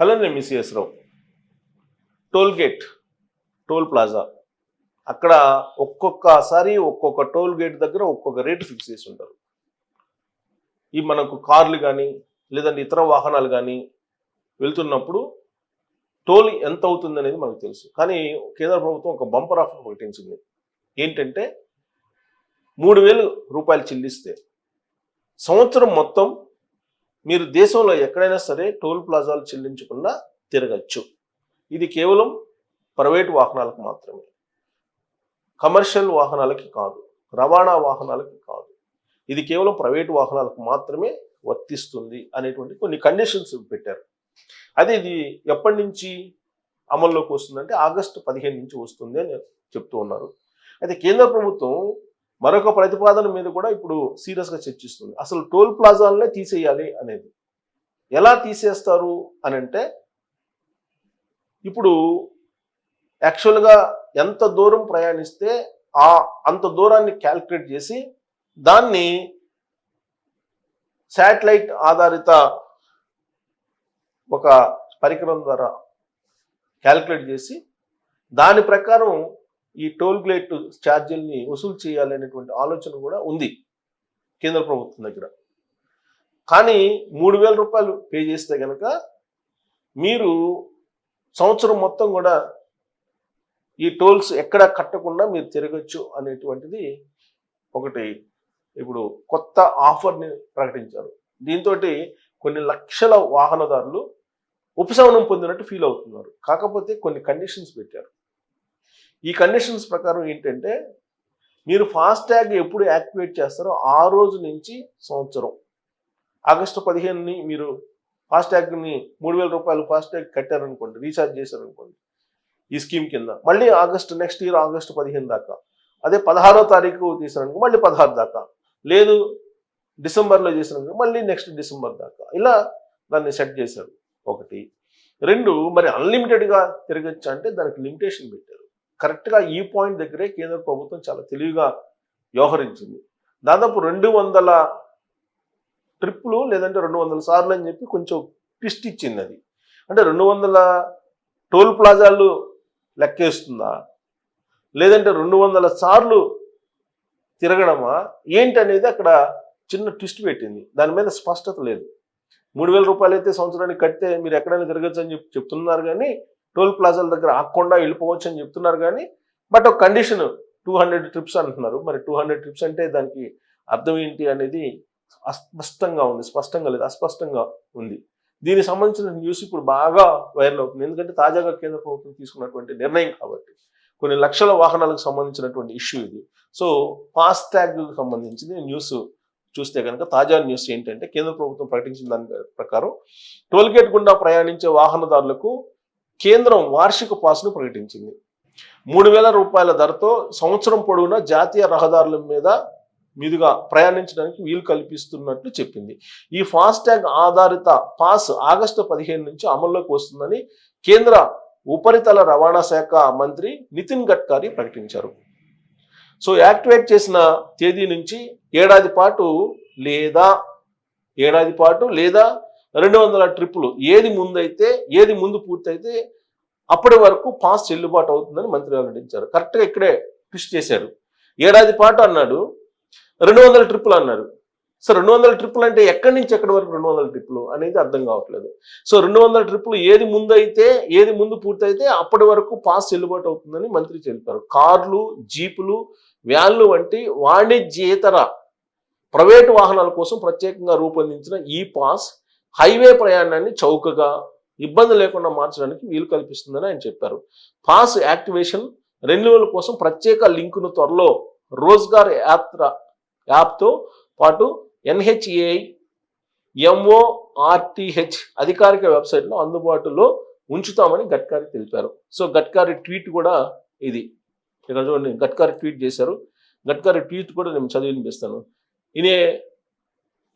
Hello నేను Mrs Rao. Toll gate toll plaza. అక్కడ ఒక్కొక్కసారి ఒక్కొక్క టోల్ గేట్ దగ్గర ఒక్కొక్క రేటు ఫిక్స్ చేసి ఉంటారు ఈ మనకు కార్లు కానీ లేదంటే ఇతర వాహనాలు కానీ వెళ్తున్నప్పుడు టోల్ ఎంత అవుతుంది అనేది మనకు తెలుసు. కానీ కేంద్ర ప్రభుత్వం ఒక బంపర్ ఆఫర్ ప్రకటించింది ఏంటంటే మూడు వేలు రూపాయలు చెల్లిస్తే సంవత్సరం మొత్తం మీరు దేశంలో ఎక్కడైనా సరే టోల్ ప్లాజాలు చెల్లించకుండా తిరగచ్చు. ఇది కేవలం ప్రైవేట్ వాహనాలకు మాత్రమే. కమర్షియల్ వాహనాలకి కాదు రవాణా వాహనాలకి కాదు. ఇది కేవలం ప్రైవేట్ వాహనాలకు మాత్రమే వర్తిస్తుంది అనేటువంటి కొన్ని కండిషన్స్ పెట్టారు. అదే ఇది ఎప్పటి నుంచి అమల్లోకి వస్తుందంటే ఆగస్టు పదిహేను నుంచి వస్తుంది అని చెప్తూ ఉన్నారు. అయితే కేంద్ర ప్రభుత్వం మరొక ప్రతిపాదన మీద కూడా ఇప్పుడు సీరియస్గా చర్చిస్తుంది. అసలు టోల్ ప్లాజాలనే తీసేయాలి అనేది. ఎలా తీసేస్తారు అని అంటే ఇప్పుడు యాక్చువల్గా ఎంత దూరం ప్రయాణిస్తే ఆ అంత దూరాన్ని క్యాల్కులేట్ చేసి దాన్ని శాటిలైట్ ఆధారిత ఒక పరికరం ద్వారా క్యాల్కులేట్ చేసి దాని ప్రకారం ఈ టోల్ గేట్ ఛార్జీల్ని వసూలు చేయాలనేటువంటి ఆలోచన కూడా ఉంది కేంద్ర ప్రభుత్వం దగ్గర. కానీ మూడు వేల రూపాయలు పే చేస్తే కనుక మీరు సంవత్సరం మొత్తం కూడా ఈ టోల్స్ ఎక్కడ కట్టకుండా మీరు తిరగచ్చు అనేటువంటిది ఒకటి. ఇప్పుడు కొత్త ఆఫర్ని ప్రకటించారు. దీంతో కొన్ని లక్షల వాహనదారులు ఉపశమనం పొందినట్టు ఫీల్ అవుతున్నారు. కాకపోతే కొన్ని కండిషన్స్ పెట్టారు. ఈ కండిషన్స్ ప్రకారం ఏంటంటే మీరు ఫాస్టాగ్ ఎప్పుడు యాక్టివేట్ చేస్తారో ఆ రోజు నుంచి సంవత్సరం. ఆగస్టు పదిహేనుని మీరు ఫాస్ట్యాగ్ని మూడు వేల రూపాయలు ఫాస్టాగ్ కట్టారనుకోండి రీఛార్జ్ చేశారనుకోండి ఈ స్కీమ్ కింద. మళ్ళీ ఆగస్టు నెక్స్ట్ ఇయర్ ఆగస్టు పదిహేను దాకా. అదే పదహారో తారీఖు తీసారనుకో మళ్ళీ పదహారు దాకా. లేదు డిసెంబర్లో చేసినాక మళ్ళీ నెక్స్ట్ డిసెంబర్ దాకా. ఇలా దాన్ని సెట్ చేశారు. ఒకటి. రెండు మరి అన్లిమిటెడ్గా తిరగచ్చు అంటే దానికి లిమిటేషన్ పెట్టారు. కరెక్ట్గా ఈ పాయింట్ దగ్గరే కేంద్ర ప్రభుత్వం చాలా తెలివిగా వ్యవహరించింది. దాదాపు రెండు వందల ట్రిప్పులు లేదంటే రెండు వందల సార్లు అని చెప్పి కొంచెం ట్విస్ట్ ఇచ్చింది అది. అంటే రెండు వందల టోల్ ప్లాజాలు లెక్కేస్తుందా? లేదంటే రెండు వందల సార్లు తిరగడమా? ఏంటి అనేది అక్కడ చిన్న ట్విస్ట్ పెట్టింది. దాని మీద స్పష్టత లేదు. మూడు వేల రూపాయలు అయితే సంవత్సరానికి కడితే మీరు ఎక్కడైనా తిరగచ్చు అని చెప్పి చెప్తున్నారు కానీ టోల్ ప్లాజాల దగ్గర ఆకుండా వెళ్ళిపోవచ్చు అని చెప్తున్నారు కానీ బట్ ఒక కండిషన్ టూ హండ్రెడ్ ట్రిప్స్ అంటున్నారు. మరి టూ హండ్రెడ్ ట్రిప్స్ అంటే దానికి అర్థం ఏంటి అనేది అస్పష్టంగా ఉంది. స్పష్టంగా లేదు అస్పష్టంగా ఉంది. దీనికి సంబంధించిన న్యూస్ ఇప్పుడు బాగా వైరల్ అవుతుంది. ఎందుకంటే తాజాగా కేంద్ర ప్రభుత్వం తీసుకున్నటువంటి నిర్ణయం కాబట్టి కొన్ని లక్షల వాహనాలకు సంబంధించినటువంటి ఇష్యూ ఇది. సో ఫాస్టాగ్ సంబంధించింది న్యూస్ చూస్తే కనుక తాజా న్యూస్ ఏంటంటే కేంద్ర ప్రభుత్వం ప్రకటించిన దాని ప్రకారం టోల్గేట్ గుండా ప్రయాణించే వాహనదారులకు కేంద్రం వార్షిక పాస్ను ప్రకటించింది. మూడు వేల రూపాయల ధరతో సంవత్సరం పొడవునా జాతీయ రహదారుల మీద మీదుగా ప్రయాణించడానికి వీలు కల్పిస్తున్నట్లు చెప్పింది. ఈ ఫాస్టాగ్ ఆధారిత పాస్ ఆగస్టు పదిహేను నుంచి అమల్లోకి వస్తుందని కేంద్ర ఉపరితల రవాణా శాఖ మంత్రి నితిన్ గడ్కరీ ప్రకటించారు. సో యాక్టివేట్ చేసిన తేదీ నుంచి ఏడాది పాటు లేదా ఏడాది పాటు లేదా రెండు వందల ట్రిప్పులు. ఏది ముందైతే ఏది ముందు పూర్తయితే అప్పటి వరకు పాస్ చెల్లుబాటు అవుతుందని మంత్రి వెల్లడించారు కరెక్ట్గా ఇక్కడే ట్విస్ట్ చేశారు. ఏడాది పాటు అన్నాడు రెండు వందల ట్రిప్పులు అన్నారు. సో రెండు వందల ట్రిప్పులు అంటే ఎక్కడి నుంచి ఎక్కడి వరకు రెండు వందల ట్రిప్పులు అనేది అర్థం కావట్లేదు. సో రెండు వందల ట్రిప్పులు ఏది ముందు అయితే ఏది ముందు పూర్తయితే అప్పటి వరకు పాస్ చెల్లుబాటు అవుతుందని మంత్రి తెలిపారు కార్లు జీపులు వ్యాన్లు వంటి వాణిజ్యేతర ప్రైవేటు వాహనాల కోసం ప్రత్యేకంగా రూపొందించిన ఈ పాస్ హైవే ప్రయాణాన్ని చౌకగా ఇబ్బంది లేకుండా మార్చడానికి వీలు కల్పిస్తుందని ఆయన చెప్పారు. పాస్ యాక్టివేషన్ రెన్యువల్ కోసం ప్రత్యేక లింకును త్వరలో రోజ్గార్ యాప్ యాప్తో పాటు ఎన్హెచ్ఏఐ ఎంఓఆర్టీహెచ్ అధికారిక వెబ్సైట్లో అందుబాటులో ఉంచుతామని గడ్కరీ తెలిపారు. సో గడ్కరీ ట్వీట్ కూడా ఇది. ఇక్కడ చూడండి గడ్కరీ ట్వీట్ చేశారు. గడ్కరీ ట్వీట్ కూడా నేను చదివి వినిపిస్తాను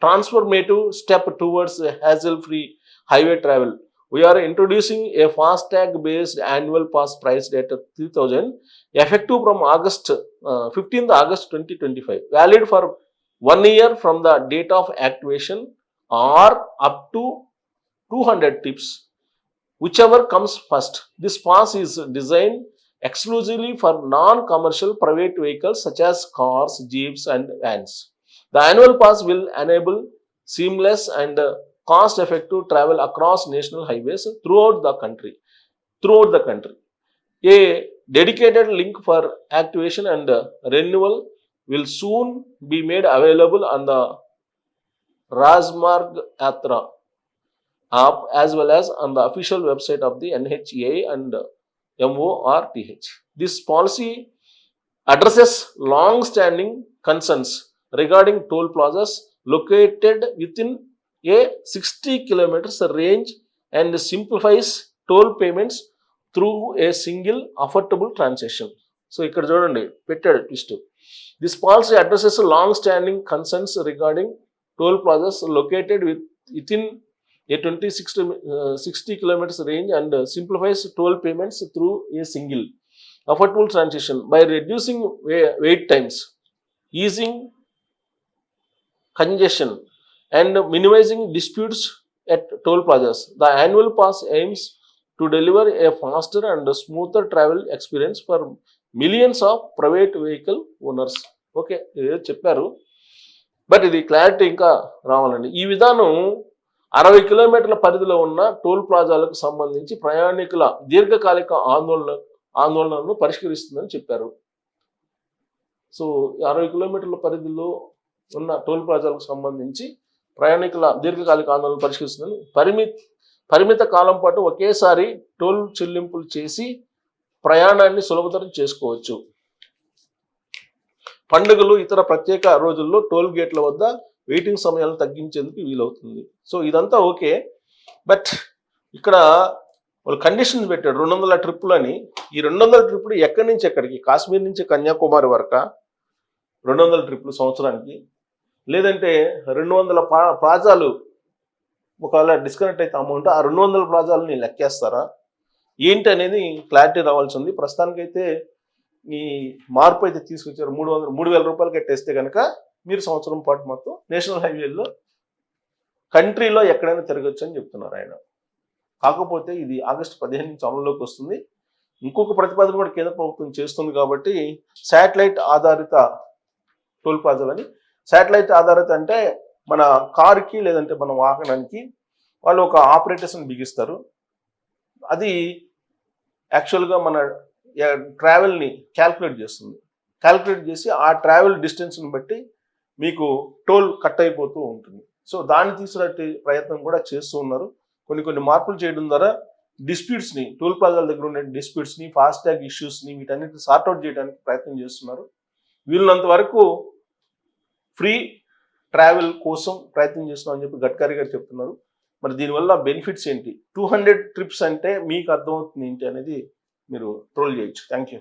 transformative step towards hassle-free highway travel. We are introducing a fast tag based annual pass price at 3000 effective from August uh, 15th August 2025 valid for one year from the date of activation or up to 200 tips whichever comes first. This pass is designed exclusively for non-commercial private vehicles such as cars, jeeps and vans. The annual pass will enable seamless and uh, cost-effective travel across national highways throughout the country. Throughout the country, a dedicated link for activation and uh, renewal will soon be made available on the Rajmarg Yatra app as well as on the official website of the NHEA and uh, MORTH. This policy addresses long-standing concerns regarding toll plazas located within a 60 kilometers range and simplifies toll payments through a single affordable transaction. So ఇక్కడ చూడండి పెట్టాడు twist this policy addresses long standing concerns regarding toll plazas located with with in a 20 60, uh, 60 kilometers range and uh, simplifies toll payments through a single affordable transaction by reducing wa- wait times easing congestion and minimizing disputes at toll plazas the annual pass aims to deliver a faster and smoother travel experience for millions of private vehicle owners okay ఏదో చెప్పారు but ఇది clarity ఇంకా రావాలండి ఈ విధానం అరవై కిలోమీటర్ల పరిధిలో ఉన్న టోల్ ప్లాజాలకు సంబంధించి ప్రయాణికుల దీర్ఘకాలిక ఆందోళన ఆందోళనను పరిష్కరిస్తుందని చెప్పారు సో ఈ అరవై కిలోమీటర్ల పరిధిలో ఉన్న టోల్ ప్లాజాలకు సంబంధించి ప్రయాణికుల దీర్ఘకాలిక ఆందోళన పరిష్కరిస్తుందని పరిమిత పరిమిత కాలం పాటు ఒకేసారి టోల్ చెల్లింపులు చేసి ప్రయాణాన్ని సులభతరం చేసుకోవచ్చు. పండుగలు ఇతర ప్రత్యేక రోజుల్లో టోల్ గేట్ల వద్ద వెయిటింగ్ సమయాలను తగ్గించేందుకు వీలవుతుంది. సో ఇదంతా ఓకే. బట్ ఇక్కడ వాళ్ళు కండిషన్స్ పెట్టాడు రెండు వందల ట్రిప్పులు అని. ఈ రెండు వందల ట్రిప్పులు ఎక్కడి నుంచి ఎక్కడికి? కాశ్మీర్ నుంచి కన్యాకుమారి వరక? రెండు వందల ట్రిప్పులు సంవత్సరానికి. లేదంటే రెండు వందల ప్లాజాలు ఒకవేళ డిస్కనెక్ట్ అయితే అమౌంట్ ఆ రెండు వందల ప్లాజాలని లెక్కేస్తారా? ఏంటి అనేది క్లారిటీ రావాల్సి ఉంది ప్రస్తుతానికైతే ఈ మార్పు అయితే తీసుకొచ్చారు. మూడు వందల మూడు వేల రూపాయలు కట్టేస్తే కనుక మీరు సంవత్సరం పాటు మొత్తం నేషనల్ హైవేలో కంట్రీలో ఎక్కడైనా తిరగచ్చు అని చెప్తున్నారు ఆయన. కాకపోతే ఇది ఆగస్టు పదిహేను నుంచి అమల్లోకి వస్తుంది. ఇంకొక ప్రతిపాదన కూడా కేంద్ర ప్రభుత్వం చేస్తుంది కాబట్టి శాటిలైట్ ఆధారిత టోల్ ప్లాజాలని శాటిలైట్ ఆధారిత అంటే మన కారుకి లేదంటే మన వాహనానికి వాళ్ళు ఒక ఆపరేటర్స్ని బిగిస్తారు. అది యాక్చువల్గా మన ట్రావెల్ని క్యాల్కులేట్ చేస్తుంది. క్యాల్కులేట్ చేసి ఆ ట్రావెల్ డిస్టెన్స్ని బట్టి మీకు టోల్ కట్ అయిపోతూ ఉంటుంది. సో దాన్ని తీసుకునే ప్రయత్నం కూడా చేస్తూ ఉన్నారు. కొన్ని కొన్ని మార్పులు చేయడం ద్వారా డిస్ప్యూట్స్ని టోల్ ప్లాజాల దగ్గర ఉండే డిస్ప్యూట్స్ని ఫాస్టాగ్ ఇష్యూస్ని వీటన్నిటిని సార్ట్అవుట్ చేయడానికి ప్రయత్నం చేస్తున్నారు. వీళ్ళంత వరకు ఫ్రీ ట్రావెల్ కోసం ప్రయత్నం చేస్తున్నాం అని చెప్పి గడ్కరీ గారు చెప్తున్నారు. మరి దీనివల్ల బెనిఫిట్స్ ఏంటి? టూ హండ్రెడ్ ట్రిప్స్ అంటే మీకు అర్థమవుతుంది ఏంటి అనేది మీరు ట్రోల్ చేయొచ్చు. Thank you